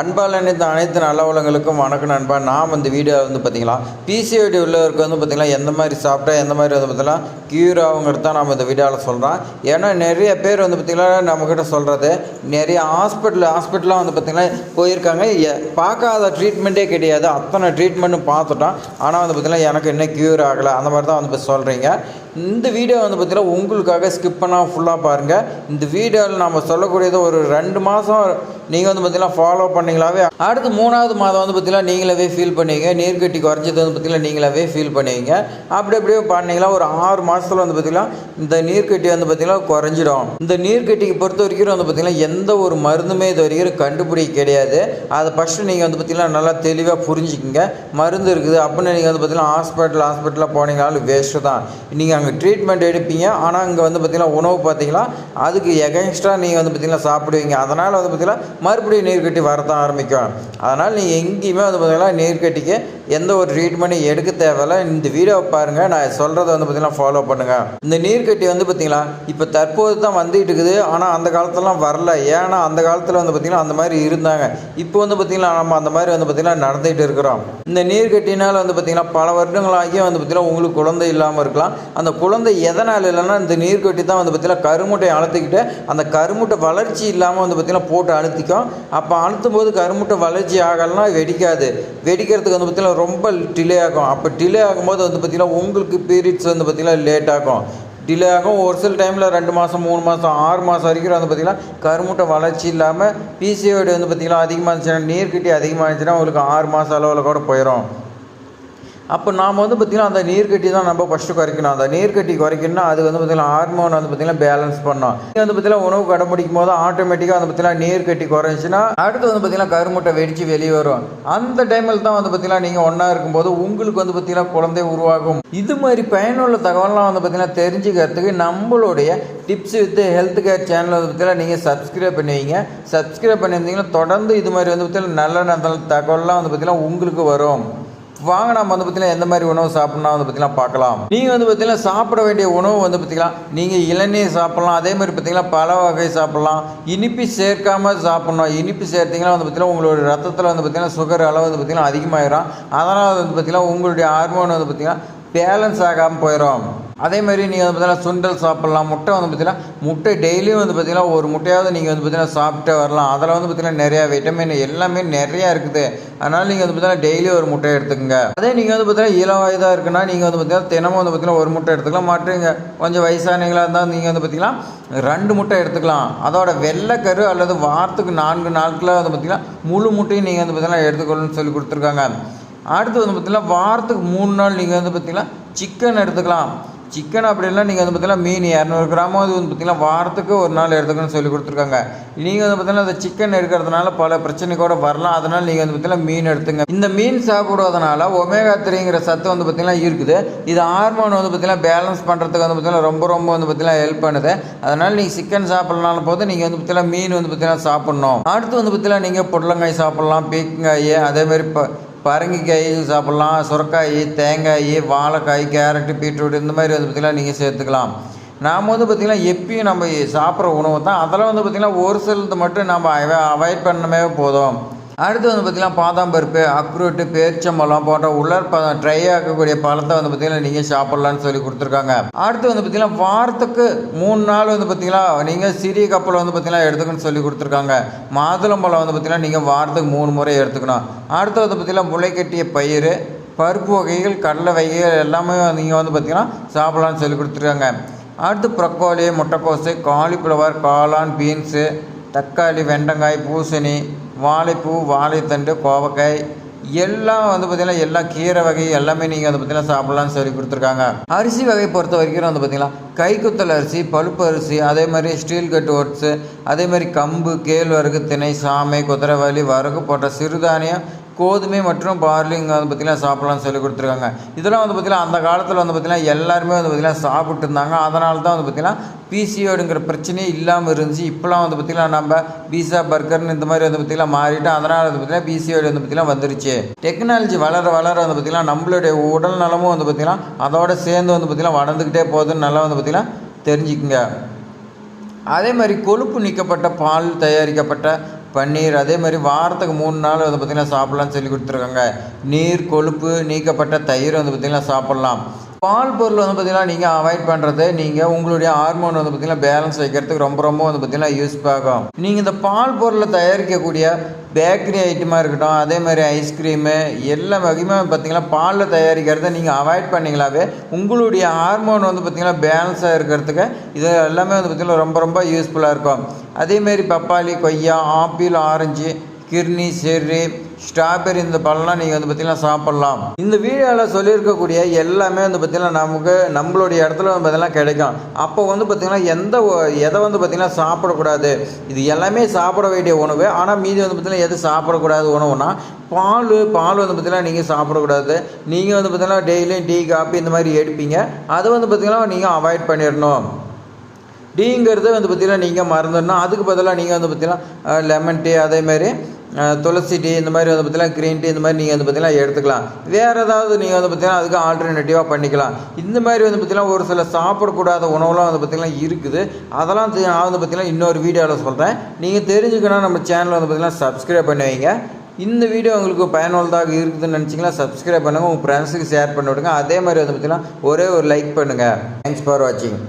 அன்பால் நினைத்த அனைத்து நல்லவளங்களுக்கும் வணக்கம் நண்பா. நாம் இந்த வீடியோ வந்து பார்த்திங்களா பிசிஓடி உள்ளவருக்கு வந்து பார்த்திங்கன்னா எந்த மாதிரி சாப்பிட்டா எந்த மாதிரி வந்து பார்த்தீங்கன்னா க்யூர் ஆகுங்கிறது தான் நம்ம இந்த வீடியோவில் சொல்கிறோம் ஏன்னா நிறைய பேர் வந்து பார்த்தீங்கன்னா நம்மக்கிட்ட சொல்கிறது நிறைய ஹாஸ்பிட்டல் ஹாஸ்பிட்டலாக வந்து பார்த்திங்கன்னா போயிருக்காங்க. பார்க்காத ட்ரீட்மெண்ட்டே கிடையாது. அத்தனை ட்ரீட்மெண்ட்டும் பார்த்துட்டோம். ஆனால் வந்து பார்த்திங்கன்னா எனக்கு இன்னும் க்யூர் ஆகலை. அந்த மாதிரி தான் வந்து இப்போ சொல்கிறீங்க இந்த வீடியோ வந்து பார்த்தீங்கன்னா உங்களுக்காக ஸ்கிப் பண்ணால் ஃபுல்லாக பாருங்கள் இந்த வீடியோவில் நம்ம சொல்லக்கூடியது ஒரு ரெண்டு மாதம் நீங்கள் வந்து பார்த்திங்கன்னா ஃபாலோ பண்ணீங்களாவே அடுத்து மூணாவது மாதம் வந்து பார்த்தீங்கன்னா நீங்களாவே ஃபீல் பண்ணுவீங்க. நீர்க்கட்டி குறைஞ்சது வந்து பார்த்தீங்கன்னா நீங்களாவே ஃபீல் பண்ணுவீங்க. அப்படி அப்படியே பண்ணீங்களா ஒரு ஆறு மாதத்தில் வந்து பார்த்தீங்கன்னா இந்த நீர்க்கட்டி வந்து பார்த்திங்கன்னா குறைஞ்சிடும். இந்த நீர்க்கட்டிக்கு பொறுத்த வரைக்கும் வந்து பார்த்தீங்கன்னா எந்த ஒரு மருந்துமே இது வரைக்கும் கண்டுபிடிக்க கிடையாது. அதை ஃபஸ்ட்டு நீங்கள் வந்து பார்த்திங்கன்னா நல்லா தெளிவாக புரிஞ்சுக்கிங்க. மருந்து இருக்குது. அப்படின்னு நீங்கள் வந்து பார்த்திங்கன்னா ஹாஸ்பிட்டல் ஹாஸ்பிட்டலில் போனீங்கனாலும் வேஸ்ட்டு தான். நீங்கள் அங்கே ட்ரீட்மெண்ட் எடுப்பீங்க ஆனால் இங்கே வந்து பார்த்தீங்கன்னா உணவு பார்த்தீங்கன்னா அதுக்கு எகென்ஸ்டாக நீங்கள் வந்து பார்த்திங்கன்னா சாப்பிடுவீங்க அதனால் வந்து பார்த்திங்கன்னா மறுபடியும் நீர்க்கட்டி வரதான் ஆரம்பிக்கும் அதனால் நீங்கள் எங்கேயுமே வந்து பார்த்தீங்கன்னா நீர்க்கட்டிக்கு எந்த ஒரு ட்ரீட்மெண்ட்டும் எடுக்க தேவையில்ல இந்த வீடியோவை பாருங்கள் நான் சொல்கிறத வந்து பார்த்திங்கன்னா ஃபாலோ பண்ணுங்கள் இந்த நீர்க்கட்டி வந்து பார்த்தீங்களா இப்போ தற்போது தான் வந்துட்டு இருக்குது ஆனால் அந்த காலத்துலலாம் வரல ஏன்னா அந்த காலத்தில் வந்து பார்த்திங்கன்னா அந்த மாதிரி இருந்தாங்க இப்போ வந்து பார்த்திங்கன்னா நம்ம அந்த மாதிரி வந்து பார்த்திங்கன்னா நடந்துகிட்டு இருக்கிறோம் இந்த நீர்க்கட்டினால் வந்து பார்த்தீங்கன்னா பல வருடங்களாகியும் வந்து பார்த்திங்கன்னா உங்களுக்கு குழந்தை இல்லாமல் இருக்கலாம் அந்த குழந்தை எதனால் இல்லைன்னா இந்த நீர்க்கட்டி தான் வந்து பார்த்தீங்கன்னா கருமுட்டையை அழுத்திக்கிட்டு அந்த கருமுட்டை வளர்ச்சி இல்லாமல் வந்து பார்த்திங்கன்னா போட்டு அழுத்திக்கும். அப்போ அழுத்தும் போது கருமுட்டை வளர்ச்சி ஆகலைன்னா வெடிக்காது. வெடிக்கிறதுக்கு வந்து பார்த்திங்கன்னா ரொம்ப டிலே ஆகும். அப்போ டிலே ஆகும்போது வந்து பார்த்திங்கன்னா உங்களுக்கு பீரியட்ஸ் வந்து பார்த்திங்கன்னா லேட் ஆகும். டிலே ஆகும். ஒரு சில டைமில் ரெண்டு மாதம் மூணு மாதம் ஆறு மாதம் வரைக்கும் வந்து பார்த்திங்கன்னா கருமுட்டை வளர்ச்சி இல்லாமல் பிசிஓடி வந்து பார்த்திங்கன்னா அதிகமாக இருந்துச்சுன்னா நீர்க்கட்டி அதிகமாக இருந்துச்சுன்னா உங்களுக்கு ஆறு மாதம் அளவில் கூட போயிடும் அப்போ நாம் வந்து பார்த்திங்கன்னா அந்த நீர்க்கட்டி தான் நம்ம ஃபஸ்ட்டு குறைக்கணும் அந்த நீர்க்கட்டி குறைக்கணும்னா அது வந்து பார்த்திங்கன்னா ஹார்மோன் வந்து பார்த்திங்கன்னா பேலன்ஸ் பண்ணணும் இது வந்து பார்த்திங்கன்னா உணவு கடைப்பிடிக்கும் போது ஆட்டோமேட்டிக்காக வந்து பார்த்திங்கன்னா நீர்க்கட்டி குறைஞ்சின்னா அடுத்து வந்து பார்த்திங்கன்னா கருமுட்டை வெடித்து வெளியே வரும் அந்த டைமில் தான் வந்து பார்த்திங்கன்னா நீங்கள் ஒன்றா இருக்கும்போது உங்களுக்கு வந்து பார்த்திங்கன்னா குழந்தை உருவாகும் இது மாதிரி பயனுள்ள தகவல்லாம் வந்து பார்த்திங்கன்னா தெரிஞ்சுக்கிறதுக்கு நம்மளுடைய tips with health care channel வந்து பார்த்திங்கன்னா நீங்கள் சப்ஸ்கிரைப் பண்ணுவீங்க சப்ஸ்கிரைப் பண்ணியிருந்தீங்கன்னா தொடர்ந்து இது மாதிரி வந்து பார்த்திங்கன்னா நல்ல நல்ல தகவல்லாம் வந்து பார்த்திங்கன்னா உங்களுக்கு வரும் வாங்க நம்ம வந்து பார்த்தீங்கன்னா எந்த மாதிரி உணவு சாப்பிட்னா வந்து பார்த்தீங்கன்னா பார்க்கலாம். நீங்கள் வந்து பார்த்தீங்கன்னா சாப்பிட வேண்டிய உணவு வந்து பார்த்தீங்கன்னா நீங்கள் இளநீர் சாப்பிட்லாம் அதே மாதிரி பார்த்தீங்கன்னா பல வகை சாப்பிட்லாம். இனிப்பு சேர்க்காம சாப்பிட்ணும். இனிப்பு சேர்த்தீங்கன்னா வந்து பார்த்தீங்கன்னா உங்களோட ரத்தத்தில் வந்து பார்த்தீங்கன்னா சுகர் அளவு வந்து பார்த்தீங்கன்னா அதிகமாகிடும் அதனால் வந்து பார்த்தீங்கன்னா உங்களுடைய ஹார்மோன் வந்து பார்த்தீங்கன்னா பேலன்ஸ் ஆகாமல் போயிடும் அதே மாதிரி நீங்கள் வந்து பார்த்தீங்கன்னா சுண்டல் சாப்பிட்லாம் முட்டை வந்து பார்த்தீங்கன்னா முட்டை டெய்லியும் வந்து பார்த்தீங்கன்னா ஒரு முட்டையாவது நீங்கள் வந்து பார்த்தீங்கன்னா சாப்பிட்டே வரலாம் அதில் வந்து பார்த்தீங்கன்னா நிறையா விட்டமின் எல்லாமே நிறையா இருக்குது அதனால் நீங்கள் வந்து பார்த்தீங்கன்னா டெய்லி ஒரு முட்டை எடுத்துக்கோங்க அதே நீங்கள் வந்து பார்த்தீங்கன்னா இளம் இருக்குன்னா நீங்கள் வந்து பார்த்தீங்கன்னா தினமும் வந்து பார்த்தீங்கன்னா ஒரு முட்டை எடுத்துக்கலாம் மாட்டுங்க கொஞ்சம் வயசானவங்களாக இருந்தால் நீங்கள் வந்து பார்த்தீங்கன்னா ரெண்டு முட்டை எடுத்துக்கலாம் அதோட வெள்ளைக்கரு அல்லது வாரத்துக்கு நான்கு நாட்களில் வந்து பார்த்தீங்கன்னா முழு முட்டையும் நீங்கள் வந்து பார்த்தீங்கன்னா எடுத்துக்கணும்னு சொல்லி கொடுத்துருக்காங்க அடுத்து வந்து பார்த்தீங்கன்னா வாரத்துக்கு மூணு நாள் நீங்கள் வந்து பார்த்தீங்கன்னா சிக்கன் எடுத்துக்கலாம் சிக்கன் அப்படின்னா நீங்கள் வந்து பார்த்தீங்கன்னா மீன் இரநூறு கிராமாவது வந்து பார்த்தீங்கன்னா வாரத்துக்கு ஒரு நாள் எடுத்துக்கணும்னு சொல்லி கொடுத்துருக்காங்க நீங்கள் வந்து பார்த்தீங்கன்னா அந்த சிக்கன் எடுக்கிறதுனால பல பிரச்சனை கூட வரலாம் அதனால் நீங்கள் வந்து பார்த்தீங்கன்னா மீன் எடுத்துங்க இந்த மீன் சாப்பிடுவதனால ஒமேகா த்ரீங்கிற சத்து வந்து பார்த்தீங்கன்னா இருக்குது இது ஹார்மோன் வந்து பார்த்தீங்கன்னா பேலன்ஸ் பண்ணுறதுக்கு வந்து பார்த்தீங்கன்னா ரொம்ப ரொம்ப வந்து பார்த்தீங்கன்னா ஹெல்ப் பண்ணுது அதனால் நீங்கள் சிக்கன் சாப்பிட்றனால போது நீங்கள் வந்து பார்த்தீங்கன்னா மீன் வந்து பார்த்தீங்கன்னா சாப்பிட்ணும் அடுத்து வந்து பார்த்தீங்கன்னா நீங்கள் புடலங்காய் சாப்பிட்லாம் பீக்கங்காய் அதே மாதிரி இப்போ பரங்கிக்காய் சாப்பிட்லாம் சுரக்காய் தேங்காய் வாழைக்காய் கேரட்டு பீட்ரூட் இந்த மாதிரி வந்து பார்த்திங்கன்னா நீங்கள் சேர்த்துக்கலாம். நாம் வந்து பார்த்திங்கன்னா எப்பயும் நம்ம சாப்பிட்ற உணவு தான். அதெல்லாம் வந்து பார்த்திங்கன்னா ஒரு சிலது மட்டும் நம்ம அவாய்ட் பண்ணவே போதும். அடுத்து வந்து பார்த்திங்கன்னா பாதாம் பருப்பு அக்ரூட்டு பேரிச்சம்பழம் போன்ற உலர் ப ட்ரை ஆக்கக்கூடிய பழத்தை வந்து பார்த்திங்கன்னா நீங்கள் சாப்பிட்லான்னு சொல்லி கொடுத்துருக்காங்க. அடுத்து வந்து பார்த்திங்கன்னா வாரத்துக்கு மூணு நாள் வந்து பார்த்திங்கன்னா நீங்கள் சிறிய கப்பல் வந்து பார்த்திங்கன்னா எடுத்துக்கணும்னு சொல்லி கொடுத்துருக்காங்க. மாதுளம்பழம் வந்து பார்த்திங்கன்னா நீங்கள் வாரத்துக்கு மூணு முறை எடுத்துக்கணும். அடுத்து வந்து பார்த்திங்கன்னா முளைக்கட்டிய பயிர் பருப்பு வகைகள் கடலை வகைகள் எல்லாமே நீங்கள் வந்து பார்த்திங்கன்னா சாப்பிட்லான்னு சொல்லி கொடுத்துருக்காங்க. அடுத்து ப்ரக்கோலி முட்டைக்கோசு காலிஃப்ளவர் காளான் பீன்ஸு தக்காளி வெண்டங்காய் பூசணி வாழைப்பூ வாழைத்தண்டு கோவக்காய் எல்லாம் வந்து பார்த்திங்கன்னா எல்லா கீரை வகை எல்லாமே நீங்கள் வந்து பார்த்திங்கன்னா சாப்பிட்லான்னு சொல்லி கொடுத்துருக்காங்க. அரிசி வகை பொறுத்த வரைக்கும் வந்து பார்த்திங்கன்னா கைக்குத்தல் அரிசி பழுப்பு அரிசி அதே மாதிரி ஸ்டீல் கட் ஓட்ஸு அதே மாதிரி கம்பு கேழ்வரகு திணை சாமை குதிரைவாளி வரகு போன்ற சிறுதானியம் கோதுமை மற்றும் பார்லி இங்கே வந்து பார்த்திங்கன்னா சாப்பிட்லாம்னு சொல்லி கொடுத்துருக்காங்க இதெல்லாம் வந்து பார்த்திங்கன்னா அந்த காலத்தில் வந்து பார்த்திங்கன்னா எல்லாருமே வந்து பார்த்திங்கன்னா சாப்பிட்டு இருந்தாங்க அதனால தான் வந்து பார்த்திங்கன்னா பிசிஓடுங்கிற பிரச்சனையே இல்லாமல் இருந்துச்சு இப்போலாம் வந்து பார்த்திங்கன்னா நம்ம பீஸா பர்கர்னு இந்த மாதிரி வந்து பார்த்திங்கன்னா மாறிட்டு அதனால் வந்து பார்த்திங்கன்னா பிசிஓடி வந்து பார்த்திங்கன்னா வந்துருச்சு டெக்னாலஜி வளர வளர வந்து பார்த்திங்கன்னா நம்மளுடைய உடல் நலமும் வந்து பார்த்திங்கன்னா அதோட சேர்ந்து வந்து பார்த்திங்கன்னா வளர்ந்துக்கிட்டே போகுதுன்னு நல்லா வந்து பார்த்திங்கன்னா தெரிஞ்சுக்குங்க அதே மாதிரி கொழுப்பு நீக்கப்பட்ட பால் தயாரிக்கப்பட்ட பன்னீர் அதே மாதிரி வாரத்துக்கு மூணு நாள் வந்து பார்த்திங்கன்னா சாப்பிட்லான்னு சொல்லி கொடுத்துருக்காங்க. நீர் கொழுப்பு நீக்கப்பட்ட தயிர் வந்து பார்த்திங்கன்னா சாப்பிட்லாம். பால் பொருள் வந்து பார்த்திங்கன்னா நீங்கள் அவாய்ட் பண்ணுறது நீங்கள் உங்களுடைய ஹார்மோன் வந்து பார்த்திங்கன்னா பேலன்ஸ் வைக்கிறதுக்கு ரொம்ப ரொம்ப வந்து பார்த்திங்கன்னா யூஸ் ஆகும் நீங்கள் இந்த பால் பொருளை தயாரிக்கக்கூடிய பேக்கரி ஐட்டமாக இருக்கட்டும் அதே மாதிரி ஐஸ்கிரீமு எல்லா வகையுமே பார்த்திங்கன்னா பாலில் தயாரிக்கிறத நீங்கள் அவாய்ட் பண்ணிங்களாவே உங்களுடைய ஹார்மோன் வந்து பார்த்திங்கன்னா பேலன்ஸாக இருக்கிறதுக்கு இது எல்லாமே வந்து பார்த்திங்கன்னா ரொம்ப ரொம்ப யூஸ்ஃபுல்லாக இருக்கும். அதேமாரி பப்பாளி கொய்யா ஆப்பிள் ஆரஞ்சு கிர்னி செர்ரி ஸ்ட்ராபெரி இந்த பழம்லாம் நீங்கள் வந்து பார்த்திங்கன்னா சாப்பிட்லாம். இந்த வீடியோவில் சொல்லியிருக்கக்கூடிய எல்லாமே வந்து பார்த்திங்கன்னா நமக்கு நம்மளுடைய இடத்துல வந்து பார்த்திங்கன்னா கிடைக்கும். அப்போ வந்து பார்த்திங்கன்னா எந்த எதை வந்து பார்த்திங்கன்னா சாப்பிடக்கூடாது? இது எல்லாமே சாப்பிட வேண்டிய உணவு. ஆனால் மீதி வந்து பார்த்திங்கன்னா எது சாப்பிடக்கூடாது உணவுனா பால் பால் வந்து பார்த்திங்கன்னா நீங்கள் சாப்பிடக்கூடாது. நீங்கள் வந்து பார்த்திங்கன்னா டெய்லியும் டீ காப்பி இந்த மாதிரி எடுப்பீங்க. அதை வந்து பார்த்திங்கன்னா நீங்கள் அவாய்ட் பண்ணிடணும். டீங்கிறத வந்து பார்த்திங்கன்னா நீங்கள் மறந்துடணும். அதுக்கு பதிலாக நீங்கள் வந்து பார்த்திங்கன்னா லெமன் டீ அதேமாதிரி துளசி டீ இந்த மாதிரி வந்து பார்த்திங்கன்னா க்ரீன் டீ இந்த மாதிரி நீங்கள் வந்து பார்த்திங்கன்னா எடுத்துக்கலாம். வேறு ஏதாவது நீங்கள் வந்து பார்த்திங்கன்னா அதுக்கு ஆல்டர்னேட்டிவாக பண்ணிக்கலாம். இந்த மாதிரி வந்து பார்த்திங்கன்னா ஒரு சில சாப்பிடக்கூடாத உணவுலாம் வந்து பார்த்திங்கன்னா இருக்குது. அதெல்லாம் தெ- நான் வந்து பார்த்திங்கன்னா இன்னொரு வீடியோவில் சொல்கிறேன் நீங்கள் தெரிஞ்சுக்கணும் நம்ம சேனலை வந்து பார்த்திங்கன்னா சப்ஸ்கிரைப் பண்ணி வைங்க. இந்த வீடியோ உங்களுக்கு பயனுள்ளதாக இருக்குதுன்னு நினச்சிங்கன்னா சப்ஸ்கிரைப் பண்ணுங்கள் உங்கள் ஃப்ரெண்ட்ஸுக்கு ஷேர் பண்ணி விடுங்க. அதே மாதிரி வந்து பார்த்திங்கன்னா ஒரே ஒரு லைக் பண்ணுங்கள் தேங்க்ஸ் ஃபார் வாட்சிங்